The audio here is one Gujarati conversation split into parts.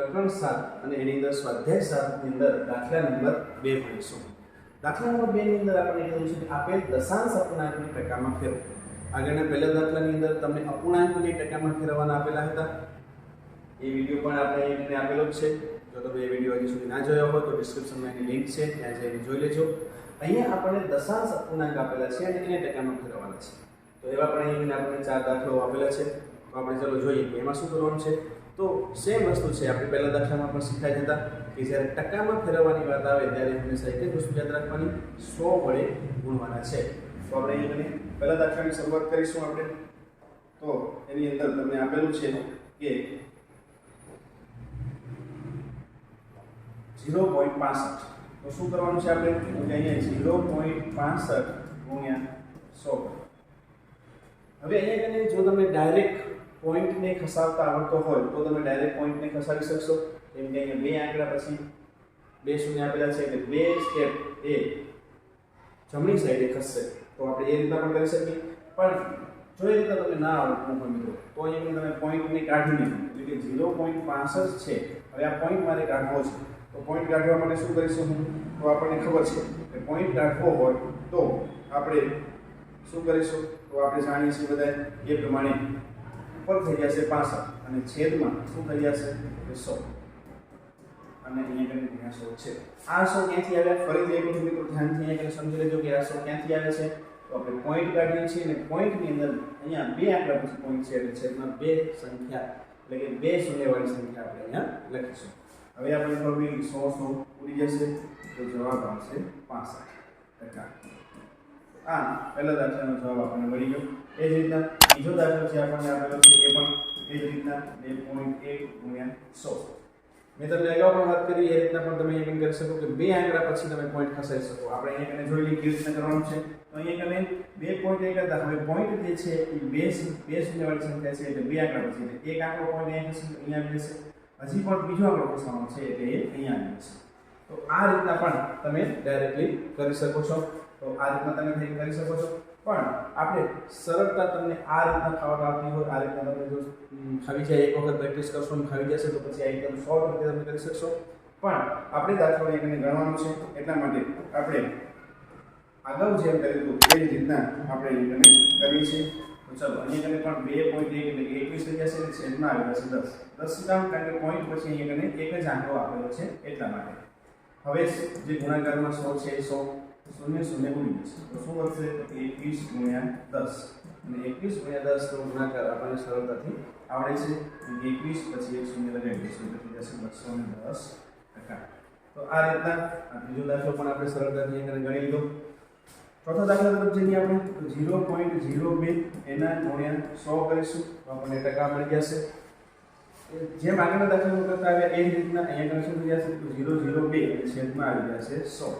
પ્રકરણ સાત અને એની અંદર સ્વાધ્યાય સાતની અંદર દાખલા નંબર બે ભણીશું દાખલા નંબર બેની અંદર આપણે કીધું છે કે આપેલ દશાંશ અપૂર્ણાંકને ટકામાં ફેરવો. આગળના પહેલા દાખલાની અંદર તમને અપૂર્ણાંકને ટકામાં ફેરવવાના આપેલા હતા. એ વીડિયો પણ આપણે એમને આપેલો જ છે. જો તમે એ વીડિયો હજી સુધી ના જોયો હોય તો ડિસ્ક્રિપ્શનમાં એની લિંક છે, ત્યાં જઈને જોઈ લેજો. અહીંયા આપણને દશાંશ અપૂર્ણાંક આપેલા છે અને એને ટકામાં ફેરવવાના છે. તો એવા પણ અહીંયા આપણને ચાર દાખલાઓ આપેલા છે. તો આપણે ચાલો જોઈએ કે એમાં શું કરવાનું છે? તો સેમ વસ્તુ છે. આપણે પહેલા દાખલામાં પણ શીખાઈ જતા કે જ્યારે ટકામાં ફેરવવાની વાત આવે ત્યારે હંમેશા એક જ વસ્તુ યાદ રાખવાની, સો વડે ગુણવાના છે. તો આપણે અહીંયા પહેલા દાખલાની શરૂઆત કરીશું આપણે. તો એની અંદર તમને આપેલું છે કે ઝીરો પોઈન્ટ પાસઠ. તો શું કરવાનું છે આપણે? અહીંયા ઝીરો પોઈન્ટ પાસઠ ગુણ્યા સો. હવે અહીંયા જો તમે ડાયરેક્ટ પોઈન્ટને ખસાવતા આવડતો હોય તો તમે ડાયરેક્ટ પોઈન્ટને ખસાવી શકશો. કેમ કે અહીંયા બે આંકડા પછી બે શૂન્ય આપેલા છે એટલે બે સ્ટેપ એ જમણી સાઈડે ખસશે. તો આપણે એ રીતના પણ કરી શકીએ. પણ જો એ રીતના તમને ના આવડતું હોય મિત્રો, તો અહીંયા તમે પોઈન્ટને કાઢીને એટલે કે ઝીરો પોઈન્ટ પાસઠ છે. હવે આ પોઈન્ટ મારે કાઢવો છે. તો પોઈન્ટ કાઢવા માટે શું કરીશું હું? તો આપણને ખબર છે કે પોઈન્ટ કાઢવો હોય તો આપણે શું કરીશું? તો આપણે જાણીએ છીએ બધા એ પ્રમાણે ઉપર થઈ છે પાસઠ. અને છેદમાં શું થઈ છે? કે સો. અને અહીંયા કને ત્યાં સો છે. આ સો ક્યાંથી આવ્યા? ફરીથી એક વખત મિત્રો ધ્યાનથી અહીંયા કને સમજી લેજો કે આ સો ક્યાંથી આવે છે? તો આપણે પોઈન્ટ કાઢીએ છીએ અને પોઈન્ટની અંદર અહીંયા બે આંકડા પછી પોઈન્ટ છે એટલે છેદમાં બે સંખ્યા. એટલે કે બે શૂન્યવાળી સંખ્યા આપણે અહીંયા લખીશું. હવે આપણે સો સો ઉડી જશે. તો જવાબ આવશે પાસઠ ટકા. આ પહેલા દાખલાનો જવાબ આપણને મળી ગયો. એ જ રીતના બીજો દાખલો છે આપણને આપેલો છે, એ પણ એ જ રીતના બે પોઈન્ટ એક ગુણ્યા સો. મેં તમને અગાઉ પણ વાત કરી, એ રીતના પણ તમે અહીંયા કરી શકો કે બે આંકડા પછી તમે પોઈન્ટ ખસાઈ શકો. આપણે અહીંયા કને જોઈ લઈએ કેવી રીતના કરવાનું છે. તો અહીંયા કને બે પોઈન્ટ એક હતા. હવે પોઈન્ટ જે છે, એ બે બે શૂન્યવાળી સંખ્યા છે, એટલે બે આંકડા પછી. એક આંકડો પોઈન્ટ અહીંયા આવી જશે. હજી પણ બીજો આંકડો ખસવાનો છે, એટલે એ અહીંયા આવી તો આ રીતના પણ તમે ડાયરેક્ટલી કરી શકો છો. તો આ રીતના તમે ચેક કરી શકો છો. પણ આપણે સરળતા તમને આ રીતના ખાવા આવતી હોય, આ રીતના તમે જો ખાવી જાય, એક વખત પ્રેક્ટિસ કરશો અને ખાવી જશે, તો પછી આ એકદમ સોલ્વ રીતે તમે કરી શકશો. પણ આપણે દાખલો એકને ગણવાનું છે, એટલા માટે આપણે અગાઉ જેમ કર્યું હતું એ રીતના આપણે એને કરીએ છીએ. તો ચાલો, અહીંયા કને પણ બે પોઈન્ટ એક એટલે એકવીસ થઈ જશે અને છેદમાં આવી જશે દસ. દસ કામ કારણ કે પોઈન્ટ પછી અહીંયા કને એક જ આંકડો આપેલો છે, એટલા માટે. હવે જે ગુણાકારમાં સો છે, સો શૂન્ય શૂન્ય ઉડી જશે તો શું વધશે એકવીસ ગુણ્યા દસ અને એકવીસ ગુણ્યા દસ નો ગુણાકાર આપણને સરળતાથી આવડે છે અને એકવીસ પછી એક શૂન્ય લગાવી દઈશું એટલે જશે બસો ને દસ ટકા તો આ રીતના આ બીજો દાખલો પણ આપણે સરળતાથી અહીંયા ગણી લીધો ચોથા દાખલા તરફ જઈએ આપણે ઝીરો પોઈન્ટ ઝીરો બે એના ગુણ્યા સો કરીશું તો આપણને ટકા મળી જશે જેમ આગળના દાખલા કરતા આવ્યા એ રીતના અહીંયા કને શું થઈ જશે તો ઝીરો ઝીરો બે એટલે છેદમાં આવી જશે સો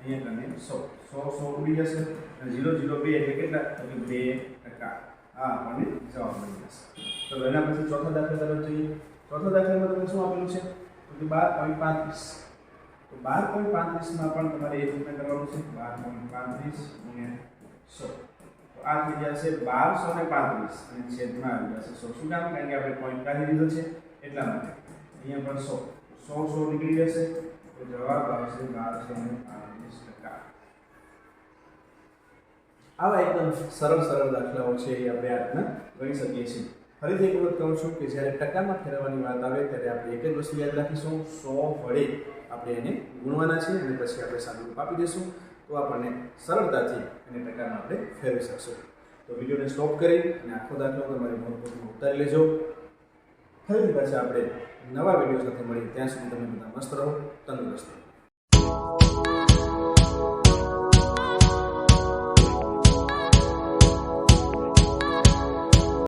અહીંયા તમે સો સો સો ઉડી જશે અને ઝીરો ઝીરો બે એટલે કેટલા? તો કે બે ટકા. આ આપણને જવાબ મળી જશે. તો એના પછી ચોથા દાખલા તરફ જઈએ. ચોથા દાખલામાં તમને શું આપેલું છે? તો કે બાર પોઈન્ટ પાંત્રીસ. તો બાર પોઈન્ટ પાંત્રીસમાં પણ તમારે એ રીતના કરવાનું છે. બાર પોઈન્ટ પાંત્રીસ ગુણ્યા સો. તો આ થઈ જશે બારસો ને પાંત્રીસ. અને છેદમાં આવી જશે સો. શું કામ? કારણ કે આપણે પોઈન્ટ કાઢી દીધો છે. એટલા માટે. અહીંયા પણ સો. સો સો નીકળી જશે. તો જવાબ આવશે બારસો ને પાંત્રીસ. આવા એકદમ સરળ સરળ દાખલાઓ છે એ આપણે આ રીતના ગણી શકીએ છીએ. ફરીથી એક વખત કહું છું કે જ્યારે ટકામાં ફેરવવાની વાત આવે ત્યારે આપણે એક જ વસ્તુ યાદ રાખીશું, સો વડે આપણે એને ગુણવાના છે અને પછી આપણે સાદું આપી દઈશું. તો આપણને સરળતાથી એને ટકામાં આપણે ફેરવી શકશું. તો વિડીયોને સ્ટોપ કરી અને આખો દાખલો તમારી નોટબુકમાં ઉતારી લેજો. ફરીથી પાછા આપણે નવા વીડિયો સાથે મળીએ. ત્યાં સુધી તમે બધા મસ્ત રહો, તંદુરસ્ત રહો.